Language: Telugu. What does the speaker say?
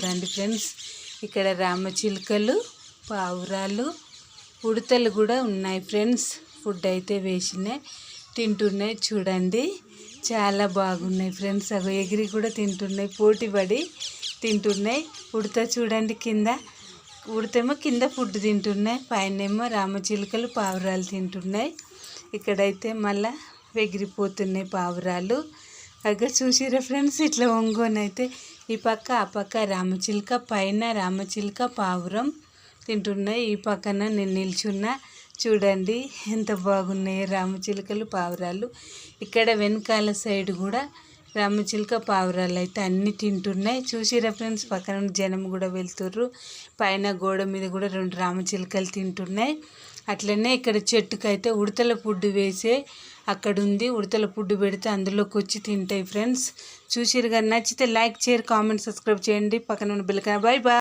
చూడండి ఫ్రెండ్స్. ఇక్కడ రామచిలుకలు పావురాలు ఉడతలు కూడా ఉన్నాయి ఫ్రెండ్స్. ఫుడ్ అయితే వేసినాయి తింటున్నాయి చూడండి. చాలా బాగున్నాయి ఫ్రెండ్స్. అవి ఎగిరి కూడా తింటున్నాయి పోటీపడి తింటున్నాయి. ఉడత చూడండి కింద. ఉడతేమో కింద ఫుడ్ తింటున్నాయి పైనేమో రామచిలుకలు పావురాలు తింటున్నాయి. ఇక్కడైతే మళ్ళా ఎగిరిపోతున్నాయి పావురాలు. అక్కడ చూసిరా ఫ్రెండ్స్ ఇట్లా ఒంగోనైతే అయితే ఈ పక్క ఆ పక్క రామచిలుక పైన రామచిలుక పావురం తింటున్నాయి ఈ పక్కన నేను నిల్చున్నా. చూడండి ఎంత బాగున్నాయి రామచిలుకలు పావురాలు. ఇక్కడ వెనకాల సైడ్ కూడా రామచిలుక పావురాలు అయితే అన్నీ తింటున్నాయి. చూసిరా ఫ్రెండ్స్ పక్కన జనం కూడా వెళ్తుర్రు. పైన గోడ మీద కూడా రెండు రామచిలుకలు తింటున్నాయి. అట్లనే ఇక్కడ చెట్టుకైతే ఉడతల పుడ్డు వేసే అక్కడ ఉంది ఉడతల పుడ్డు పెడితే అందులోకి వచ్చి తింటాయి ఫ్రెండ్స్ చూసిరుగా నచ్చితే లైక్ చేయరు కామెంట్ సబ్స్క్రైబ్ చేయండి. పక్కన ఉన్న బిల్కన బాయ్ బాయ్